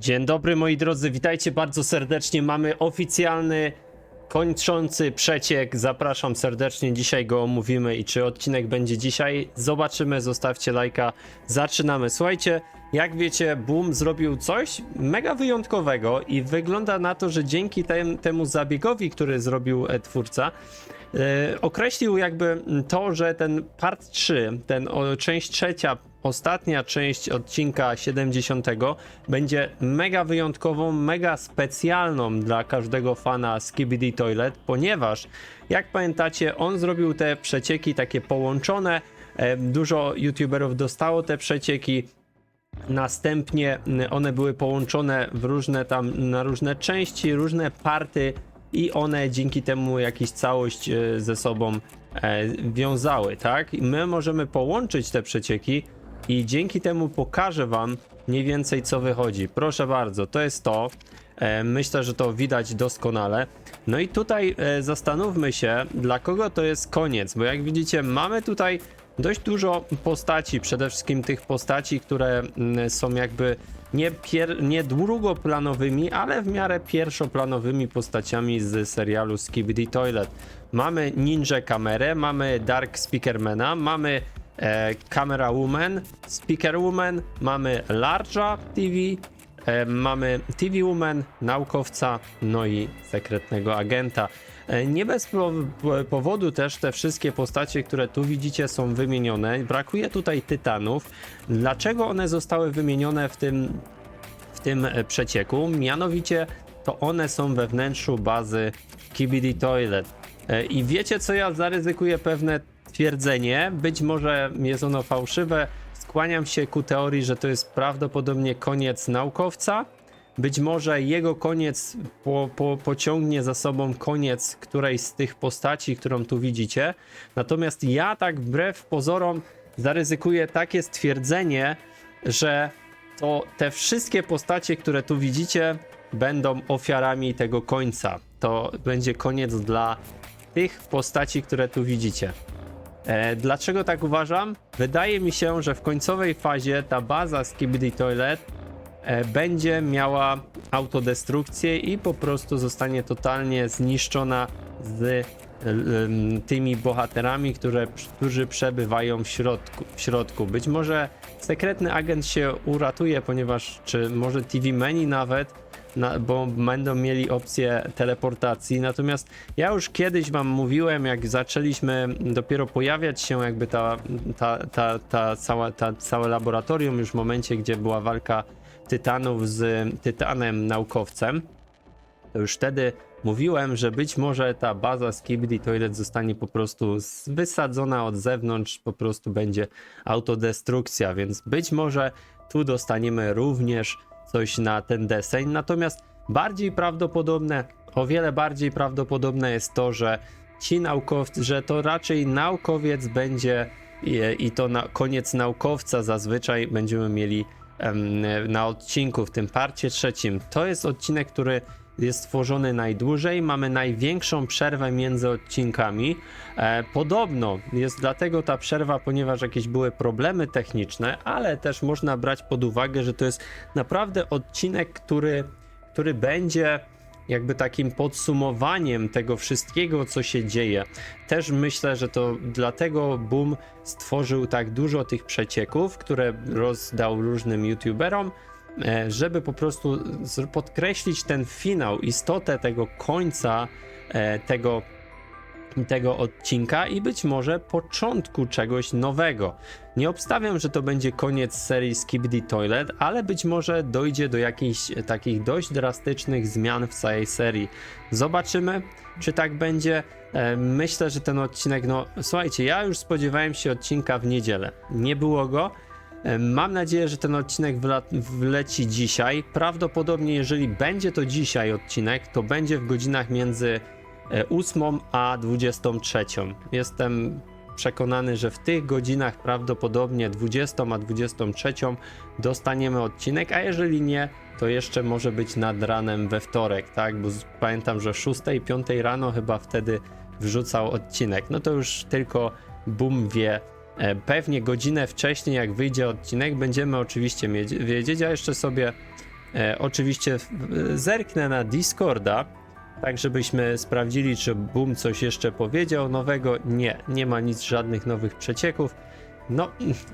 Dzień dobry moi drodzy, witajcie bardzo serdecznie. Mamy oficjalny kończący przeciek. Zapraszam serdecznie, dzisiaj go omówimy i czy odcinek będzie dzisiaj. Zobaczymy, zostawcie lajka. Zaczynamy. Słuchajcie, jak wiecie, Boom zrobił coś mega wyjątkowego i wygląda na to, że dzięki tem, temu zabiegowi, który zrobił e, twórca, określił jakby to, że ten part 3, ten o, część trzecia, ostatnia część odcinka 70 będzie mega wyjątkową, mega specjalną dla każdego fana Skibidi Toilet, ponieważ jak pamiętacie, on zrobił te przecieki takie połączone. e, Dużo youtuberów dostało te przecieki, Następnie one były połączone w różne tam, na różne części, różne party i one dzięki temu jakąś całość e, ze sobą e, wiązały, tak? My możemy połączyć te przecieki i dzięki temu pokażę wam mniej więcej co wychodzi. Proszę bardzo, to jest to. E, Myślę, że to widać doskonale. No i tutaj zastanówmy się, dla kogo to jest koniec, bo jak widzicie, mamy tutaj dość dużo postaci, przede wszystkim tych postaci, które mm, są jakby nie, pier- nie ale w miarę pierwszoplanowymi postaciami z serialu Skibidi Toilet. Mamy Ninja Kamerę, mamy Dark Speakermana, mamy e, Camera Woman, Speaker Woman, mamy Large'a TV, E, Mamy TV Woman, naukowca, no i sekretnego agenta. E, Nie bez po- po- powodu też te wszystkie postacie, które tu widzicie, są wymienione. Brakuje tutaj tytanów. Dlaczego one zostały wymienione w tym, w tym e, przecieku? Mianowicie to one są we wnętrzu bazy Kibidi Toilet. E, I wiecie co, ja zaryzykuję pewne twierdzenie, być może jest ono fałszywe, skłaniam się ku teorii, że to jest prawdopodobnie koniec naukowca. Być może jego koniec po, po, pociągnie za sobą koniec którejś z tych postaci, którą tu widzicie. Natomiast ja tak wbrew pozorom zaryzykuję takie stwierdzenie, że to te wszystkie postacie, które tu widzicie, będą ofiarami tego końca. To będzie koniec dla tych postaci, które tu widzicie. E, dlaczego tak uważam? Wydaje mi się, że w końcowej fazie ta baza Skibidi Toilet będzie miała autodestrukcję i po prostu zostanie totalnie zniszczona z em, tymi bohaterami, które, którzy przebywają w środku, w środku. Być może sekretny agent się uratuje, ponieważ czy może TV Menu nawet, na, bo będą mieli opcję teleportacji. Natomiast ja już kiedyś wam mówiłem, jak zaczęliśmy dopiero pojawiać się, jakby ta, ta, ta, ta, cała, ta całe laboratorium, już w momencie, gdzie była walka tytanów z tytanem naukowcem, to już wtedy mówiłem, że być może ta baza Skibidi Toilet zostanie po prostu wysadzona od zewnątrz, po prostu będzie autodestrukcja, więc być może tu dostaniemy również coś na ten deseń. Natomiast bardziej prawdopodobne, o wiele bardziej prawdopodobne jest to, że ci naukowcy, że to raczej naukowiec będzie i, i to na koniec naukowca zazwyczaj będziemy mieli na odcinku w tym parcie trzecim. To jest odcinek, który jest stworzony najdłużej, mamy największą przerwę między odcinkami. E, podobno jest dlatego ta przerwa, ponieważ jakieś były problemy techniczne, ale też można brać pod uwagę, że to jest naprawdę odcinek, który, który będzie jakby takim podsumowaniem tego wszystkiego, co się dzieje. Też myślę, że to dlatego Boom stworzył tak dużo tych przecieków, które rozdał różnym youtuberom, e, żeby po prostu podkreślić ten finał, istotę tego końca e, tego tego odcinka i być może początku czegoś nowego. Nie obstawiam, że to będzie koniec serii Skibidi Toilet, ale być może dojdzie do jakichś takich dość drastycznych zmian w całej serii. Zobaczymy, czy tak będzie. E, Myślę, że ten odcinek, no słuchajcie, ja już spodziewałem się odcinka w niedzielę. Nie było go. E, Mam nadzieję, że ten odcinek wleci dzisiaj. Prawdopodobnie, jeżeli będzie to dzisiaj odcinek, to będzie w godzinach między 8 a 23. Jestem przekonany, że w tych godzinach prawdopodobnie 20 a 23 dostaniemy odcinek, a jeżeli nie, to jeszcze może być nad ranem we wtorek, tak? Bo pamiętam, że 6 5 rano chyba wtedy wrzucał odcinek. No to już tylko Boom wie. E, Pewnie godzinę wcześniej, jak wyjdzie odcinek, będziemy oczywiście wiedzieć, a jeszcze sobie E, oczywiście zerknę na Discorda, tak żebyśmy sprawdzili, czy Boom coś jeszcze powiedział nowego. Nie, nie ma nic, żadnych nowych przecieków. No,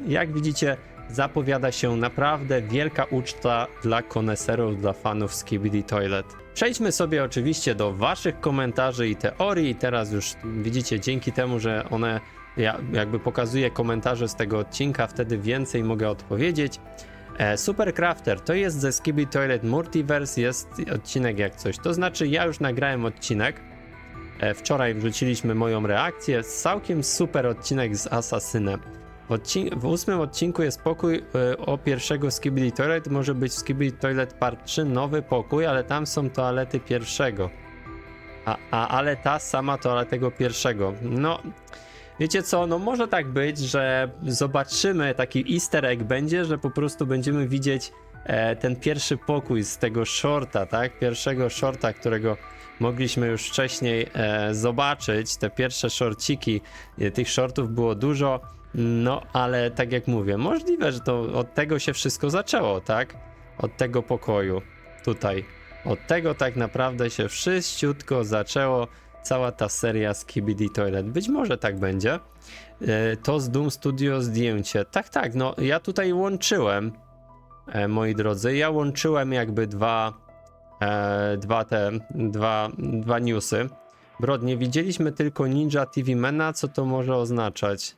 jak widzicie, zapowiada się naprawdę wielka uczta dla koneserów, dla fanów Skibidi Toilet. Przejdźmy sobie oczywiście do waszych komentarzy i teorii. I Teraz już widzicie, dzięki temu, że one ja jakby pokazuję komentarze z tego odcinka, wtedy więcej mogę odpowiedzieć. E, Supercrafter to jest ze Skibidi Toilet Multiverse, jest odcinek jak coś. To znaczy, ja już nagrałem odcinek. E, Wczoraj wrzuciliśmy moją reakcję. Całkiem super odcinek z Asasynem. W, odcin- w ósmym odcinku jest pokój e, o pierwszego Skibidi Toilet. Może być Skibidi Toilet Part 3, nowy pokój, ale tam są toalety pierwszego. A, a ale ta sama toaleta tego pierwszego. No, wiecie co, no może tak być, że zobaczymy, taki easter egg będzie, że po prostu będziemy widzieć e, ten pierwszy pokój z tego shorta, tak? Pierwszego shorta, którego mogliśmy już wcześniej e, zobaczyć. Te pierwsze shortciki, e, tych shortów było dużo, no ale tak jak mówię, możliwe, że to od tego się wszystko zaczęło, tak? Od tego pokoju tutaj. Od tego tak naprawdę się wszyściutko zaczęło cała ta seria z KBD Toilet. Być może tak będzie. E, To z Doom Studio zdjęcie. Tak, tak, no ja tutaj łączyłem, e, moi drodzy, ja łączyłem jakby dwa, e, dwa te, dwa, dwa newsy. Brod, nie widzieliśmy tylko Ninja TV Mena, co to może oznaczać?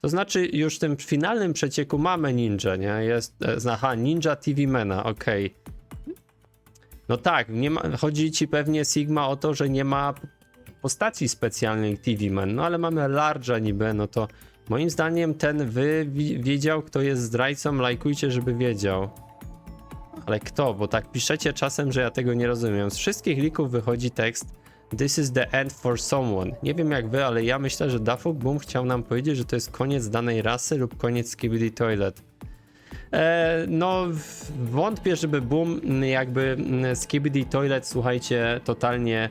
To znaczy, już w tym finalnym przecieku mamy ninja, nie? Jest, aha, Ninja TV Mena, okej. No tak, nie ma, chodzi ci pewnie Sigma o to, że nie ma postaci specjalnych TV Man, no ale mamy Large'a niby, no to moim zdaniem ten wy wi- wiedział, kto jest zdrajcą, lajkujcie, żeby wiedział. Ale kto? Bo tak piszecie czasem, że ja tego nie rozumiem. Z wszystkich lików wychodzi tekst This is the end for someone. Nie wiem jak wy, ale ja myślę, że Dafuk Boom chciał nam powiedzieć, że to jest koniec danej rasy lub koniec Skibidi Toilet. E, no, wątpię, żeby Boom jakby Skibidi Toilet, słuchajcie, totalnie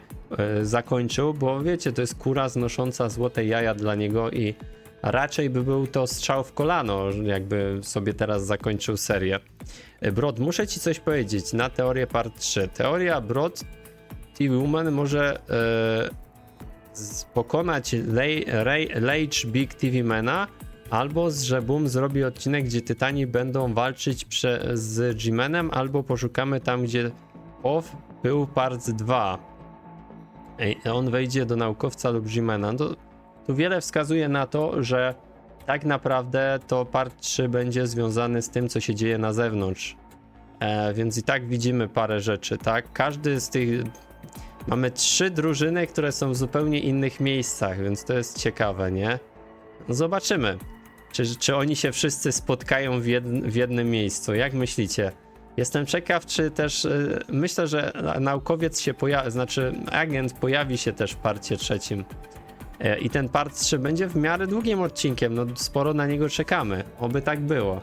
zakończył, bo wiecie, to jest kura znosząca złote jaja dla niego i raczej by był to strzał w kolano, jakby sobie teraz zakończył serię. E, Brod, muszę ci coś powiedzieć na teorię part 3. Teoria Brod TV Woman może e, z- pokonać Lej- Big TV Mana, albo z- że Boom zrobi odcinek, gdzie Tytani będą walczyć prze, z G-Manem, albo poszukamy tam, gdzie Off był part 2. On wejdzie do naukowca lub G-Mana. To, tu wiele wskazuje na to, że tak naprawdę to part 3 będzie związany z tym, co się dzieje na zewnątrz. E, więc i tak widzimy parę rzeczy, tak? Każdy z tych. Mamy trzy drużyny, które są w zupełnie innych miejscach, więc to jest ciekawe, nie? No Zobaczymy. Czy, czy oni się wszyscy spotkają w, w jednym miejscu? Jak myślicie? Jestem ciekaw, czy też y, myślę, że naukowiec się pojawi, znaczy agent pojawi się też w parcie trzecim. E, I ten part 3 będzie w miarę długim odcinkiem, no sporo na niego czekamy. Oby tak było.